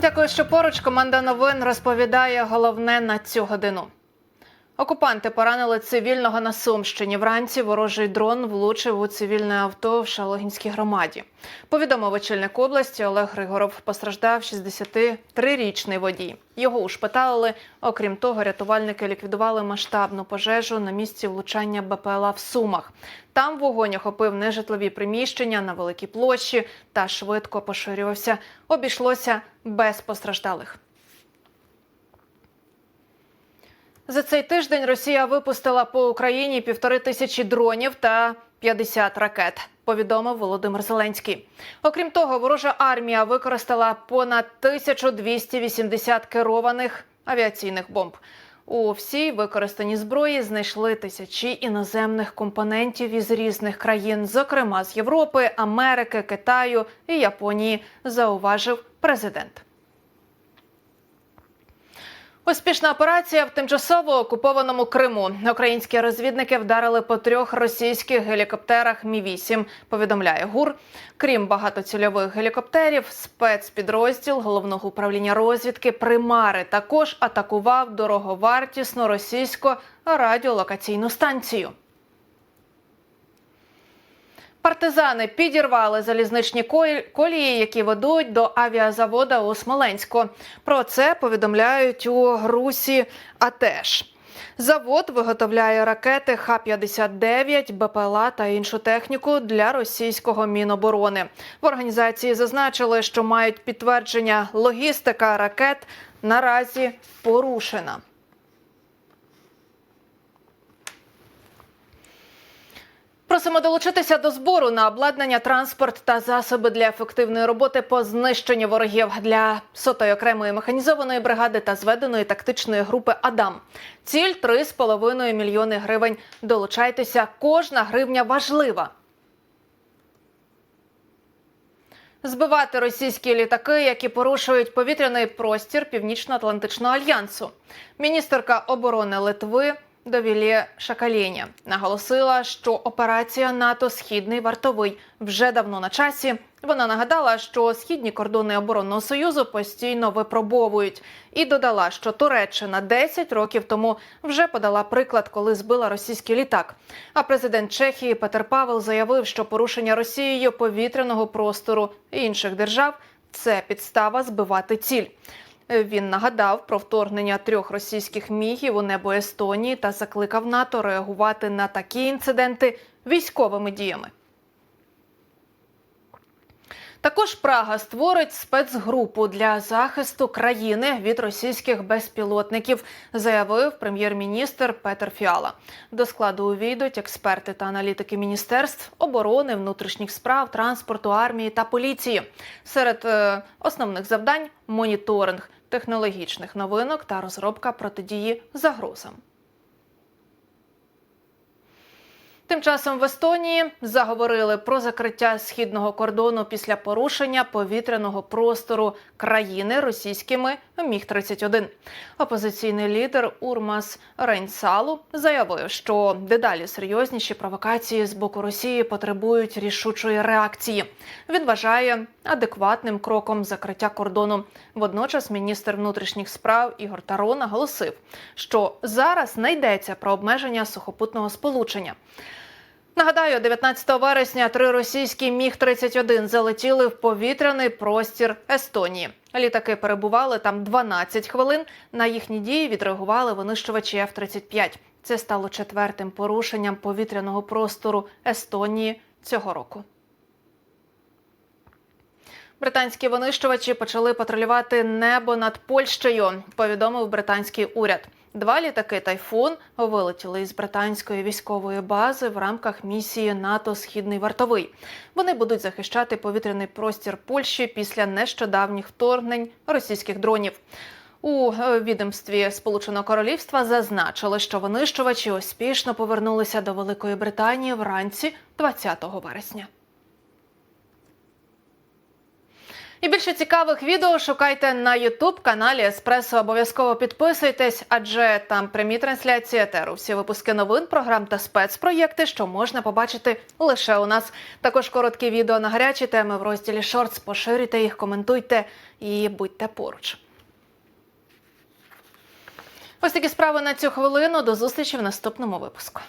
Дякую, що поруч команда новин розповідає головне на цю годину. Окупанти поранили цивільного на Сумщині. Вранці ворожий дрон влучив у цивільне авто в Шалогінській громаді. Повідомив очільник області Олег Григоров. Постраждав 63-річний водій. Його ушпиталили. Окрім того, рятувальники ліквідували масштабну пожежу на місці влучання БПЛА в Сумах. Там вогонь охопив нежитлові приміщення на великій площі та швидко поширювався. Обійшлося без постраждалих. За цей тиждень Росія випустила по Україні півтори тисячі дронів та 50 ракет. Повідомив Володимир Зеленський. Окрім того, ворожа армія використала понад 1280 керованих авіаційних бомб. У всій використаній зброї знайшли тисячі іноземних компонентів із різних країн, зокрема з Європи, Америки, Китаю і Японії, зауважив президент. Успішна операція в тимчасово окупованому Криму. Українські розвідники вдарили по трьох російських гелікоптерах Мі 8 Повідомляє ГУР. Крім багатоцільових гелікоптерів, спецпідрозділ головного управління розвідки Примари також атакував дороговартісну російську радіолокаційну станцію. Партизани підірвали залізничні колії, які ведуть до авіазавода у Смоленську. Про це повідомляють у Русі. АТЕШ. Завод виготовляє ракети Х-59, БПЛА та іншу техніку для російського міноборони. В організації зазначили, що мають підтвердження логістика ракет наразі порушена. Просимо долучитися до збору на обладнання, транспорт та засоби для ефективної роботи по знищенню ворогів для сотої окремої механізованої бригади та зведеної тактичної групи Адам. Ціль 3,5 мільйони гривень. Долучайтеся, кожна гривня важлива. Збивати російські літаки, які порушують повітряний простір Північно-Атлантичного альянсу. Міністерка оборони Литви Довілі Шакалєня наголосила, що операція НАТО Східний вартовий вже давно на часі. Вона нагадала, що східні кордони оборонного союзу постійно випробовують, і додала, що Туреччина 10 років тому вже подала приклад, коли збила російський літак. А президент Чехії Петер Павел заявив, що порушення Росією повітряного простору інших держав це підстава збивати ціль. Він нагадав про вторгнення трьох російських мігів у небо Естонії та закликав НАТО реагувати на такі інциденти військовими діями. Також Прага створить спецгрупу для захисту країни від російських безпілотників, заявив прем'єр-міністр Петер Фіала. До складу увійдуть експерти та аналітики міністерств оборони, внутрішніх справ, транспорту, армії та поліції. Серед е, основних завдань моніторинг технологічних новинок та розробка протидії загрозам. Тим часом в Естонії заговорили про закриття східного кордону після порушення повітряного простору країни російськими міг 31 Опозиційний лідер Урмас Рейнсалу заявив, що дедалі серйозніші провокації з боку Росії потребують рішучої реакції. Він вважає адекватним кроком закриття кордону. Водночас, міністр внутрішніх справ Ігор Таро наголосив, що зараз не йдеться про обмеження сухопутного сполучення. Нагадаю, 19 вересня три російські міг 31 залетіли в повітряний простір Естонії. Літаки перебували там 12 хвилин. На їхні дії відреагували винищувачі F-35. Це стало четвертим порушенням повітряного простору Естонії цього року. Британські винищувачі почали патрулювати небо над Польщею. Повідомив британський уряд. Два літаки Тайфун вилетіли із британської військової бази в рамках місії НАТО Східний вартовий. Вони будуть захищати повітряний простір Польщі після нещодавніх вторгнень російських дронів. У е, відомстві Сполученого Королівства зазначили, що винищувачі успішно повернулися до Великої Британії вранці 20 вересня. І більше цікавих відео шукайте на Ютуб каналі Еспресо. Обов'язково підписуйтесь, адже там прямі трансляції етеру. Всі випуски новин, програм та спецпроєкти, що можна побачити лише у нас. Також короткі відео на гарячі теми в розділі Шортс. Поширюйте їх, коментуйте і будьте поруч. Ось такі справи на цю хвилину. До зустрічі в наступному випуску.